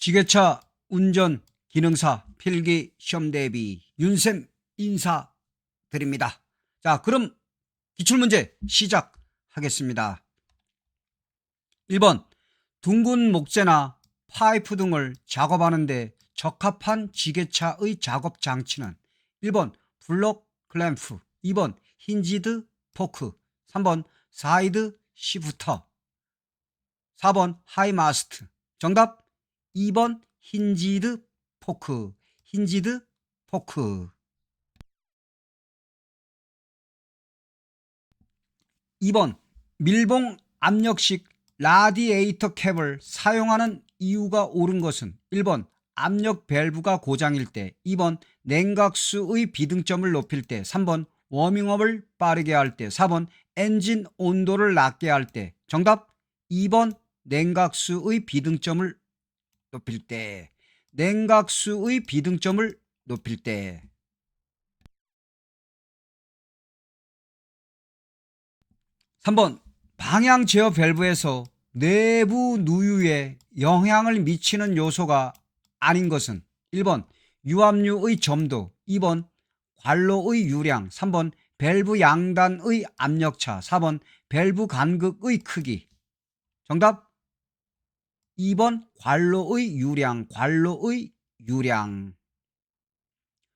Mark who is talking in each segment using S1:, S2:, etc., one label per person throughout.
S1: 지게차 운전 기능사 필기 시험 대비 윤쌤 인사 드립니다. 자, 그럼 기출문제 시작하겠습니다. 1번 둥근 목재나 파이프 등을 작업하는데 적합한 지게차의 작업 장치는 1번 블록 클램프, 2번 힌지드 포크, 3번 사이드 시프터, 4번 하이마스트. 정답 2번 힌지드 포크, 힌지드 포크. 2번 밀봉 압력식 라디에이터 캡을 사용하는 이유가 옳은 것은 1번 압력 밸브가 고장일 때 2번 냉각수의 비등점을 높일 때 3번 워밍업을 빠르게 할 때 4번 엔진 온도를 낮게 할 때 정답 2번 냉각수의 비등점을 높일 때 냉각수의 비등점을 높일 때. 3번 방향 제어 밸브에서 내부 누유에 영향을 미치는 요소가 아닌 것은 1번 유압류의 점도 2번 관로의 유량 3번 밸브 양단의 압력차 4번 밸브 간극의 크기. 정답 2번 관로의 유량 관로의 유량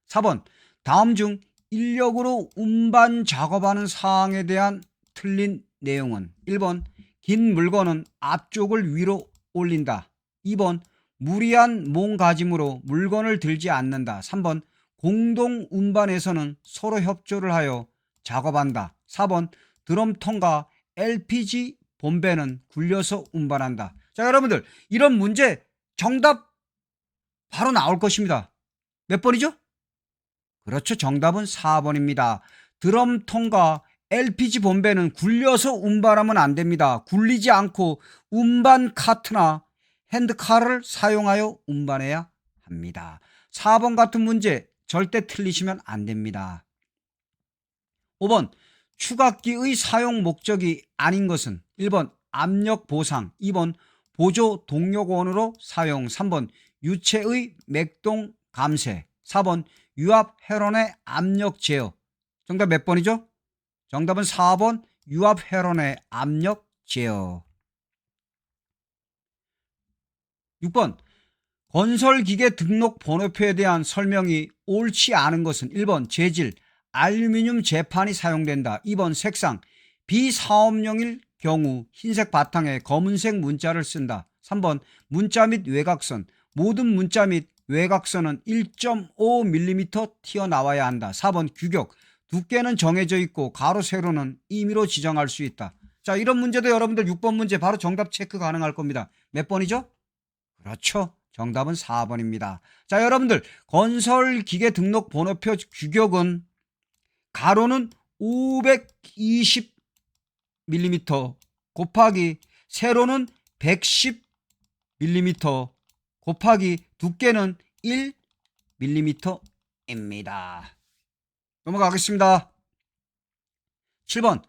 S1: 4번 다음 중 인력으로 운반 작업하는 사항에 대한 틀린 내용은 1번 긴 물건은 앞쪽을 위로 올린다. 2번 무리한 몸가짐으로 물건을 들지 않는다. 3번 공동 운반에서는 서로 협조를 하여 작업한다. 4번 드럼통과 LPG 본배는 굴려서 운반한다. 자, 여러분들 이런 문제 정답 바로 나올 것입니다. 몇 번이죠? 그렇죠. 정답은 4번입니다. 드럼통과 LPG 본배는 굴려서 운반하면 안 됩니다. 굴리지 않고 운반 카트나 핸드카를 사용하여 운반해야 합니다. 4번 같은 문제 절대 틀리시면 안 됩니다. 5번 추각기의 사용 목적이 아닌 것은 1번 압력 보상, 2번 보조 동력원으로 사용, 3번 유체의 맥동 감쇄, 4번 유압 회론의 압력 제어. 정답 몇 번이죠? 정답은 4번 유압 회론의 압력 제어. 6번 건설기계 등록 번호표에 대한 설명이 옳지 않은 것은 1번 재질 알루미늄 재판이 사용된다. 2번 색상 비사업용일 경우 흰색 바탕에 검은색 문자를 쓴다. 3번 문자 및 외곽선 모든 문자 및 외곽선은 1.5mm 튀어나와야 한다. 4번 규격 두께는 정해져 있고 가로 세로는 임의로 지정할 수 있다. 자 이런 문제도 여러분들 6번 문제 바로 정답 체크 가능할 겁니다. 몇 번이죠? 그렇죠. 정답은 4번입니다. 자 여러분들 건설기계 등록 번호표 규격은 가로는 520mm 곱하기 세로는 110mm 곱하기 두께는 1mm입니다. 넘어가겠습니다. 7번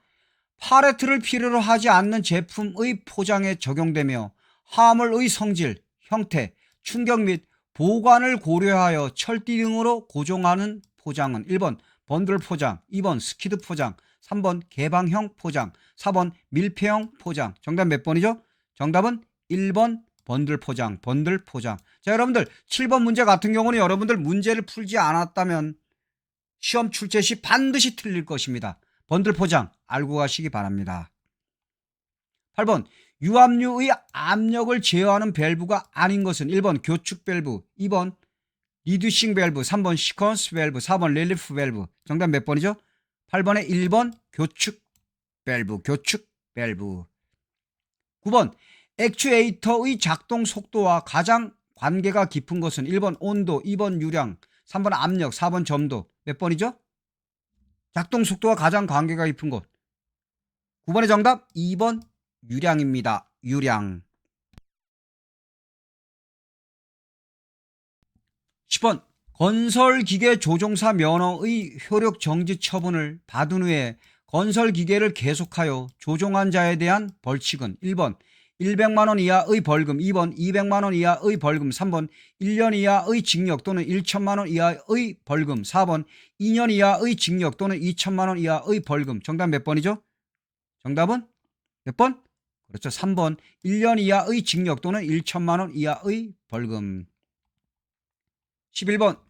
S1: 파레트를 필요로 하지 않는 제품의 포장에 적용되며 화물의 성질, 형태, 충격 및 보관을 고려하여 철띠 등으로 고정하는 포장은 1번 번들 포장, 2번 스키드 포장, 3번 개방형 포장, 4번 밀폐형 포장. 정답 몇 번이죠? 정답은 1번 번들 포장, 번들 포장. 자, 여러분들 7번 문제 같은 경우는 여러분들 문제를 풀지 않았다면 시험 출제 시 반드시 틀릴 것입니다. 번들 포장 알고 가시기 바랍니다. 8번 유압류의 압력을 제어하는 밸브가 아닌 것은 1번 교축 밸브, 2번 리듀싱 밸브, 3번 시퀀스 밸브, 4번 릴리프 밸브. 정답 몇 번이죠? 8번에 1번 교축 밸브, 교축 밸브. 9번 액추에이터의 작동 속도와 가장 관계가 깊은 것은 1번 온도, 2번 유량, 3번 압력, 4번 점도. 몇 번이죠? 작동 속도와 가장 관계가 깊은 것. 9번의 정답 2번 유량입니다. 유량. 10번 건설기계 조종사 면허의 효력 정지 처분을 받은 후에 건설기계를 계속하여 조종한 자에 대한 벌칙은 1번 100만 원 이하의 벌금, 2번 200만 원 이하의 벌금, 3번 1년 이하의 징역 또는 1천만 원 이하의 벌금, 4번 2년 이하의 징역 또는 2천만 원 이하의 벌금. 정답 몇 번이죠? 정답은 몇 번? 그렇죠. 3번 1년 이하의 징역 또는 1천만 원 이하의 벌금. 11번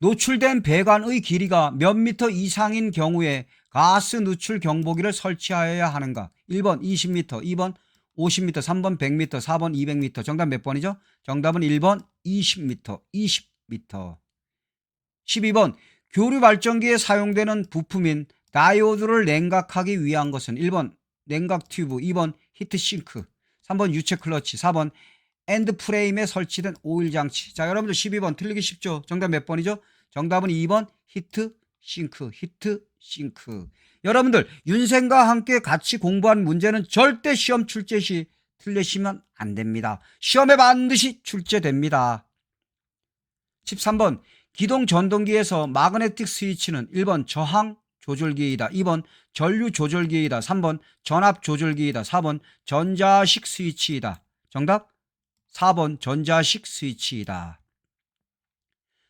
S1: 노출된 배관의 길이가 몇 미터 이상인 경우에 가스 누출 경보기를 설치하여야 하는가? 1번 20m, 2번 50m, 3번 100m, 4번 200m. 정답 몇 번이죠? 정답은 1번 20m, 20m. 12번 교류 발전기에 사용되는 부품인 다이오드를 냉각하기 위한 것은 1번 냉각 튜브, 2번 히트 싱크, 3번 유체 클러치, 4번 엔드 프레임에 설치된 오일 장치. 자, 여러분들 12번 틀리기 쉽죠? 정답 몇 번이죠? 정답은 2번 히트 싱크, 히트 싱크. 여러분들 윤생과 함께 같이 공부한 문제는 절대 시험 출제 시 틀리시면 안 됩니다. 시험에 반드시 출제됩니다. 13번 기동 전동기에서 마그네틱 스위치는 1번 저항 조절기이다. 2번 전류 조절기이다. 3번 전압 조절기이다. 4번 전자식 스위치이다. 정답 4번 전자식 스위치이다.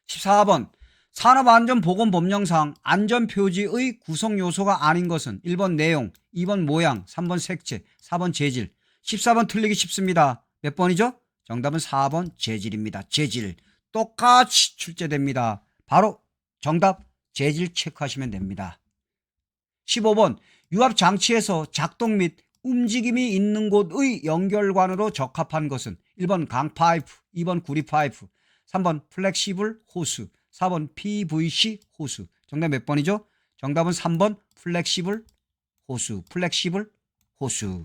S1: 14번 산업안전보건법령상 안전표지의 구성 요소가 아닌 것은 1번 내용, 2번 모양, 3번 색채, 4번 재질. 14번 틀리기 쉽습니다. 몇 번이죠? 정답은 4번 재질입니다. 재질. 똑같이 출제됩니다. 바로 정답 재질 체크하시면 됩니다. 15번 유압 장치에서 작동 및 움직임이 있는 곳의 연결관으로 적합한 것은 1번 강파이프, 2번 구리파이프, 3번 플렉시블 호스, 4번 PVC 호스. 정답 몇 번이죠? 정답은 3번 플렉시블 호스. 플렉시블 호스.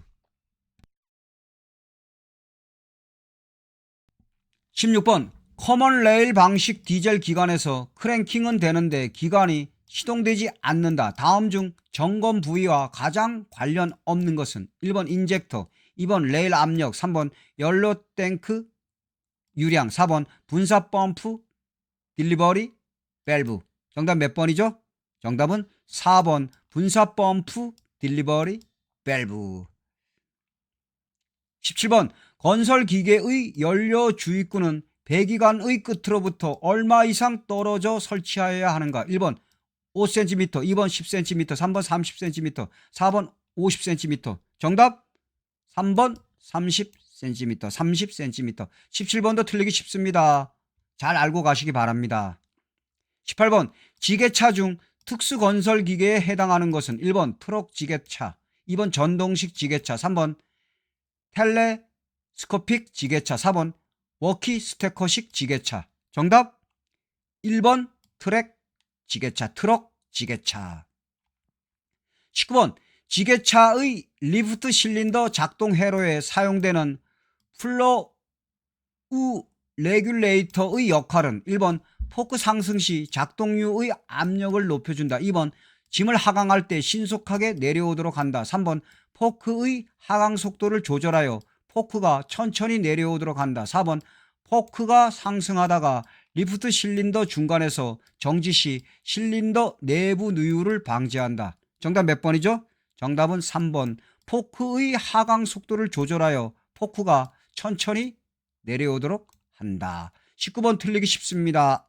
S1: 16번 커먼 레일 방식 디젤 기관에서 크랭킹은 되는데 기관이 시동되지 않는다. 다음 중 점검 부위와 가장 관련 없는 것은 1번 인젝터, 2번 레일 압력, 3번 연료 탱크 유량, 4번 분사 펌프 딜리버리 밸브. 정답 몇 번이죠? 정답은 4번 분사 펌프 딜리버리 밸브. 17번 건설 기계의 연료 주입구는 배기관의 끝으로부터 얼마 이상 떨어져 설치하여야 하는가? 1번 5cm, 2번 10cm, 3번 30cm, 4번 50cm. 정답 3번 30cm, 30cm. 17번도 틀리기 쉽습니다. 잘 알고 가시기 바랍니다. 18번 지게차 중 특수 건설 기계에 해당하는 것은 1번 트럭 지게차, 2번 전동식 지게차, 3번 텔레스코픽 지게차, 4번 워키 스테커식 지게차. 정답 1번 트랙 지게차, 트럭 지게차. 19번 지게차의 리프트 실린더 작동 회로에 사용되는 플로우 레귤레이터의 역할은 1번 포크 상승 시 작동류의 압력을 높여준다. 2번 짐을 하강할 때 신속하게 내려오도록 한다. 3번 포크의 하강 속도를 조절하여 포크가 천천히 내려오도록 한다. 4번 포크가 상승하다가 리프트 실린더 중간에서 정지 시 실린더 내부 누유를 방지한다. 정답 몇 번이죠? 정답은 3번. 포크의 하강 속도를 조절하여 포크가 천천히 내려오도록 한다. 19번 틀리기 쉽습니다.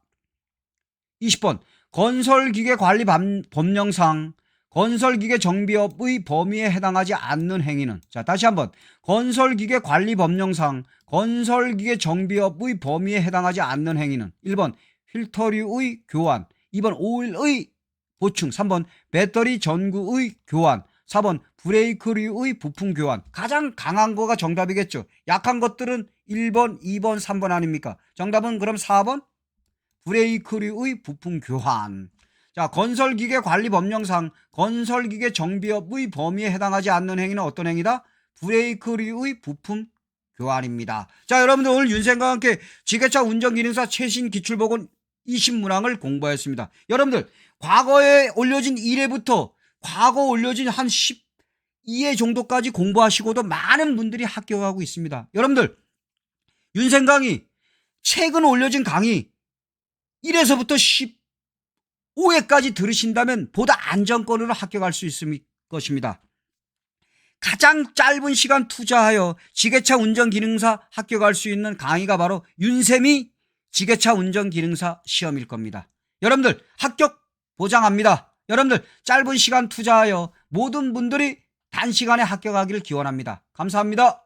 S1: 20번. 건설기계 관리 법령상 건설기계 정비업의 범위에 해당하지 않는 행위는 자 다시 한번. 건설기계 관리 법령상 건설기계 정비업의 범위에 해당하지 않는 행위는 1번 필터류의 교환 2번 오일의 보충 3번 배터리 전구의 교환 4번 브레이크류의 부품 교환. 가장 강한 거가 정답이겠죠. 약한 것들은 1번 2번 3번 아닙니까? 정답은 그럼 4번 브레이크류의 부품 교환 자, 건설기계 관리 법령상 건설기계 정비업의 범위에 해당하지 않는 행위는 어떤 행위다? 브레이크류의 부품 교환입니다. 자, 여러분들 오늘 윤생과 함께 지게차 운전기능사 최신 기출보건 20문항을 공부했습니다. 여러분들, 과거에 올려진 1회부터 과거 올려진 한 12회 정도까지 공부하시고도 많은 분들이 합격하고 있습니다. 여러분들, 윤생 강의, 최근 올려진 강의 1에서부터 10 5회까지 들으신다면 보다 안정권으로 합격할 수 있을 것입니다. 가장 짧은 시간 투자하여 지게차 운전 기능사 합격할 수 있는 강의가 바로 윤세미 지게차 운전 기능사 시험일 겁니다. 여러분들 합격 보장합니다. 여러분들 짧은 시간 투자하여 모든 분들이 단시간에 합격하기를 기원합니다. 감사합니다.